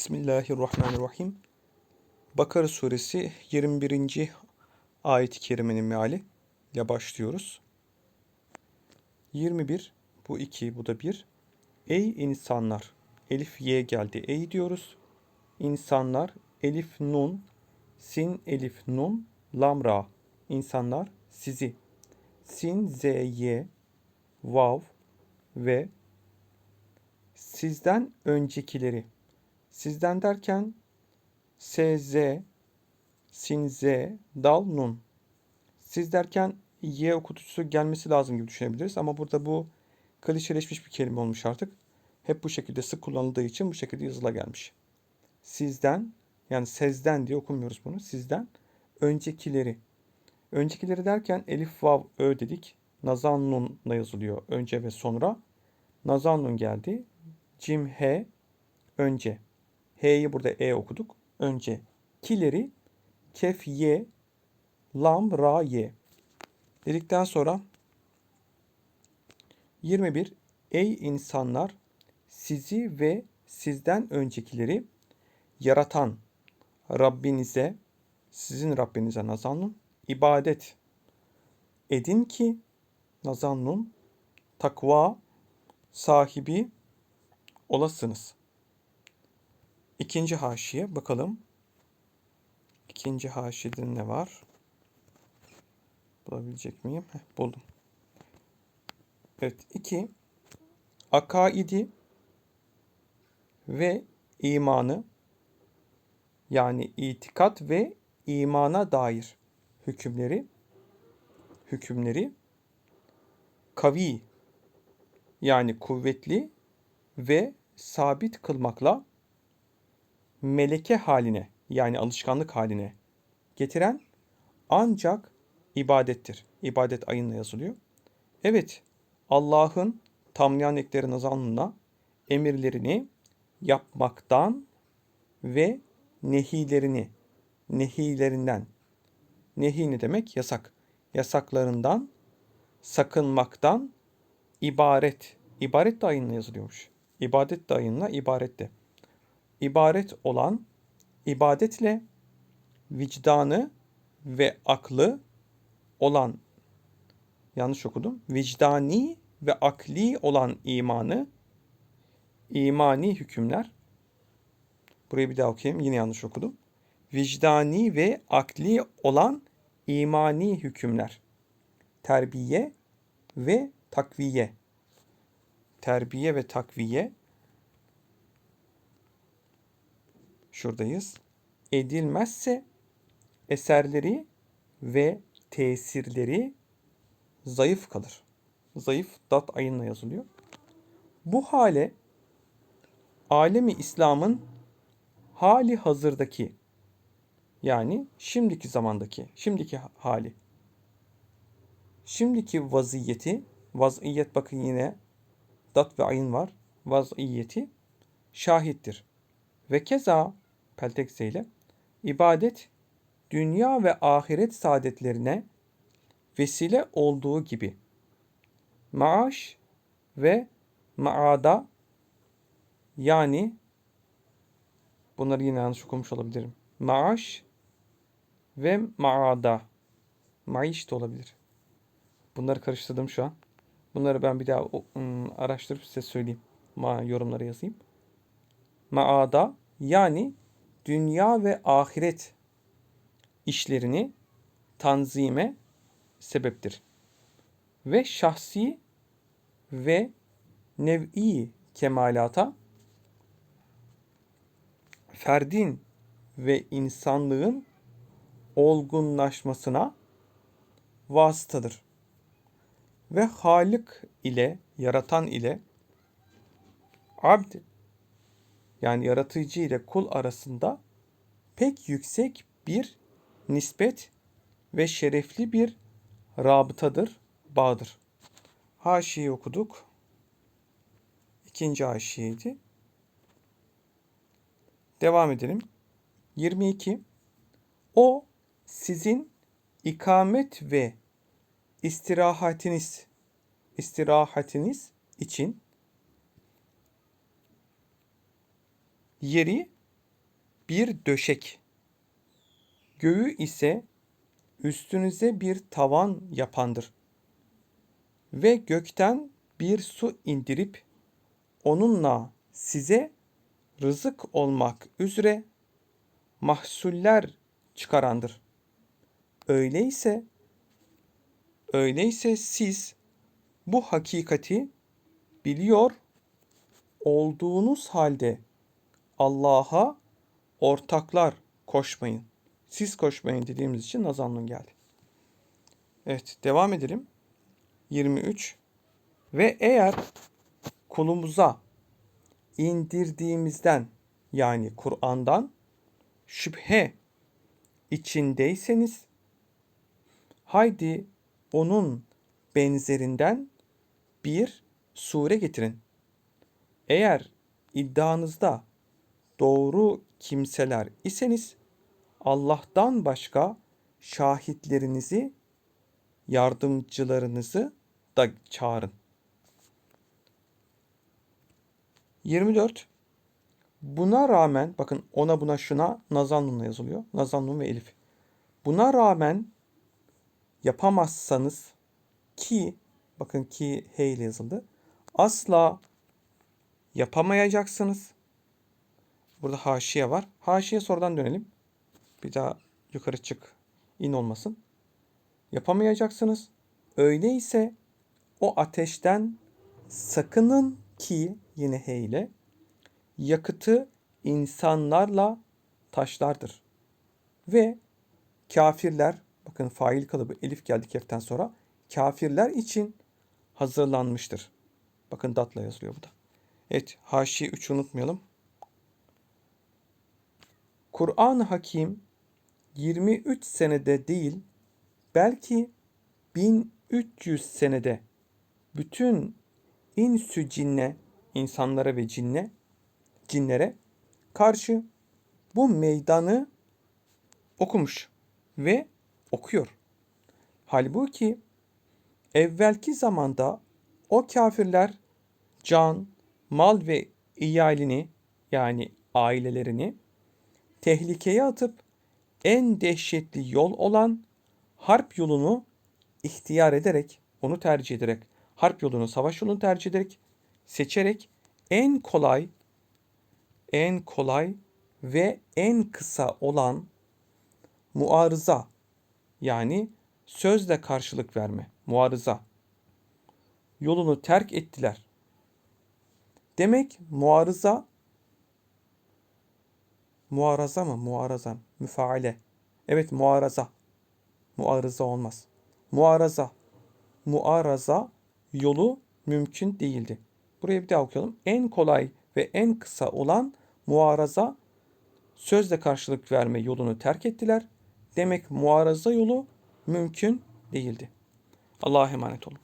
Bismillahirrahmanirrahim. Bakara suresi 21. ayet-i kerimenin meali ile başlıyoruz. 21, bu 2, bu da 1. Ey insanlar, elif y geldi, ey diyoruz. İnsanlar, elif nun, sin elif nun, lam ra. İnsanlar, sizi. Sin z y, vav ve sizden öncekileri. Sizden derken SZ, sin Z, dal nun. Siz derken Y okutucusu gelmesi lazım gibi düşünebiliriz. Ama burada bu klişeleşmiş bir kelime olmuş artık. Hep bu şekilde sık kullanıldığı için bu şekilde yazıla gelmiş. Sizden yani sezden diye okumuyoruz bunu. Sizden öncekileri. Öncekileri derken elif vav ö dedik. Nazan nunla yazılıyor önce ve sonra. Nazan nun geldi. Cim he önce. H'yi burada E okuduk. Önce. Kileri kef ye lam ra ye. Dedikten sonra 21 Ey insanlar sizi ve sizden öncekileri yaratan Rabbinize sizin Rabbinize nazanun ibadet edin ki nazannun takva sahibi olasınız. İkinci haşiye bakalım. İkinci haşiyede ne var? Bulabilecek miyim? Heh, buldum. Evet. iki Akaidi ve imanı yani itikat ve imana dair hükümleri hükümleri kavi yani kuvvetli ve sabit kılmakla meleke haline yani alışkanlık haline getiren ancak ibadettir. İbadet ayınla yazılıyor. Evet, Allah'ın tamlayan ekleri nazanına emirlerini yapmaktan ve nehilerini, nehilerinden, nehi ne demek? Yasak. Yasaklarından sakınmaktan ibaret. İbaret de ayınla yazılıyormuş. İbadet de ayınla ibaret de ibaret olan ibadetle vicdanı ve aklı olan yanlış okudum. Vicdani ve akli olan imanı imani hükümler burayı bir daha okuyayım. Yine yanlış okudum. Vicdani ve akli olan imani hükümler. Terbiye ve takviye. Terbiye ve takviye şuradayız. Edilmezse eserleri ve tesirleri zayıf kalır. Zayıf dat ayınla yazılıyor. Bu hale alemi İslam'ın hali hazırdaki yani şimdiki zamandaki, şimdiki hali. Şimdiki vaziyeti, vaziyet bakın yine dat ve ayın var. Vaziyeti şahittir. Ve keza Peltekse ile ibadet dünya ve ahiret saadetlerine vesile olduğu gibi maaş ve maada yani bunları yine yanlış okumuş olabilirim. Maaş ve maada maiş de olabilir. Bunları karıştırdım şu an. Bunları ben bir daha ıı, araştırıp size söyleyeyim. Ma yorumlara yazayım. Maada yani dünya ve ahiret işlerini tanzime sebeptir. Ve şahsi ve nev'i kemalata ferdin ve insanlığın olgunlaşmasına vasıtadır. Ve Halik ile, yaratan ile abd yani yaratıcı ile kul arasında pek yüksek bir nispet ve şerefli bir rabıtadır, bağdır. Haşiyi okuduk. İkinci haşiyeydi. Devam edelim. 22. O sizin ikamet ve istirahatiniz istirahatiniz için yeri bir döşek, göğü ise üstünüze bir tavan yapandır. Ve gökten bir su indirip onunla size rızık olmak üzere mahsuller çıkarandır. Öyleyse öyleyse siz bu hakikati biliyor olduğunuz halde Allah'a ortaklar koşmayın. Siz koşmayın dediğimiz için nazamlın geldi. Evet devam edelim. 23 ve eğer kulumuza indirdiğimizden yani Kur'an'dan şüphe içindeyseniz haydi onun benzerinden bir sure getirin. Eğer iddianızda doğru kimseler iseniz Allah'tan başka şahitlerinizi, yardımcılarınızı da çağırın. 24. Buna rağmen bakın ona buna şuna nazan yazılıyor. Nazan ve elif. Buna rağmen yapamazsanız ki bakın ki he ile yazıldı. Asla yapamayacaksınız. Burada haşiye var. Haşiye sorudan dönelim. Bir daha yukarı çık in olmasın. Yapamayacaksınız. Öyleyse o ateşten sakının ki yine he ile yakıtı insanlarla taşlardır. Ve kafirler bakın fail kalıbı elif geldi keften sonra kafirler için hazırlanmıştır. Bakın datla yazılıyor bu da. Evet haşi 3 unutmayalım. Kur'an-ı Hakim 23 senede değil belki 1300 senede bütün insü cinne insanlara ve cinne cinlere karşı bu meydanı okumuş ve okuyor. Halbuki evvelki zamanda o kafirler can, mal ve iyalini yani ailelerini tehlikeye atıp en dehşetli yol olan harp yolunu ihtiyar ederek, onu tercih ederek, harp yolunu, savaş yolunu tercih ederek, seçerek en kolay, en kolay ve en kısa olan muarıza yani sözle karşılık verme, muarıza yolunu terk ettiler. Demek muarıza muaraza mı? Muaraza. Müfaale. Evet muaraza. Muarıza olmaz. Muaraza. Muaraza yolu mümkün değildi. Buraya bir daha okuyalım. En kolay ve en kısa olan muaraza sözle karşılık verme yolunu terk ettiler. Demek muaraza yolu mümkün değildi. Allah'a emanet olun.